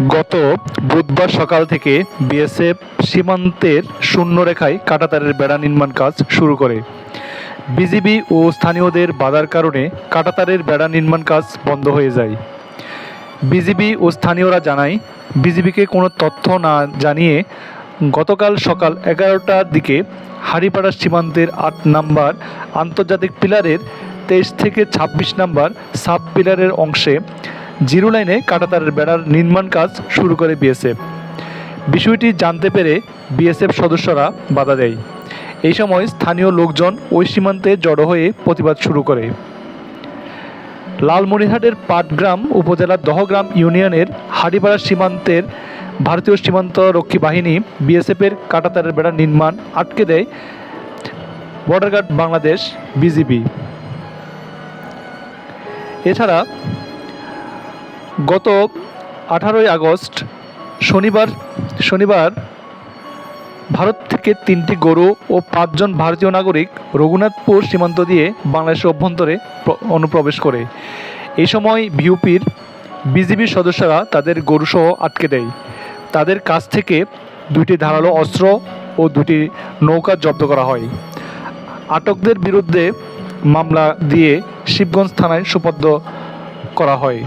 গত বুধবার সকাল থেকে বিএসএফ সীমান্তের শূন্যরেখায় কাঁটাতারের বেড়া নির্মাণ কাজ শুরু করে। বিজিবি ও স্থানীয়দের বাধার কারণে কাঁটাতারের বেড়া নির্মাণ কাজ বন্ধ হয়ে যায়। বিজিবি ও স্থানীয়রা জানায়, বিজিবিকে কোনো তথ্য না জানিয়ে গতকাল সকাল এগারোটার দিকে হাড়িপাড়া সীমান্তের আট নাম্বার আন্তর্জাতিক পিলারের তেইশ থেকে ছাব্বিশ নাম্বার সাব পিলারের অংশে জিরো লাইনে কাঁটাতারের বেড়ার নির্মাণ কাজ শুরু করে বিএসএফ। বিষয়টি জানতে পেরে বিএসএফ সদস্যরা বাধা দেয়। এই সময় স্থানীয় লোকজন ওই সীমান্তে জড়ো হয়ে প্রতিবাদ শুরু করে। লালমনিরহাটের পাটগ্রাম উপজেলার দহগ্রাম ইউনিয়নের হাড়িপাড়া সীমান্তের ভারতীয় সীমান্ত রক্ষী বাহিনী বিএসএফের কাঁটাতারের বেড়া নির্মাণ আটকে দেয় বর্ডার গার্ড বাংলাদেশ বিজিবি। এছাড়া গত আঠারোই আগস্ট শনিবার শনিবার ভারত থেকে তিনটি গরু ও পাঁচজন ভারতীয় নাগরিক রঘুনাথপুর সীমান্ত দিয়ে বাংলাদেশের অভ্যন্তরে অনুপ্রবেশ করে। এই সময় বিউপির বিজিবির সদস্যরা তাদের গরুসহ আটকে দেয়। তাদের কাছ থেকে দুটি ধারালো অস্ত্র ও দুটি নৌকা জব্দ করা হয়। আটকদের বিরুদ্ধে মামলা দিয়ে শিবগঞ্জ থানায় সুপর্দ করা হয়।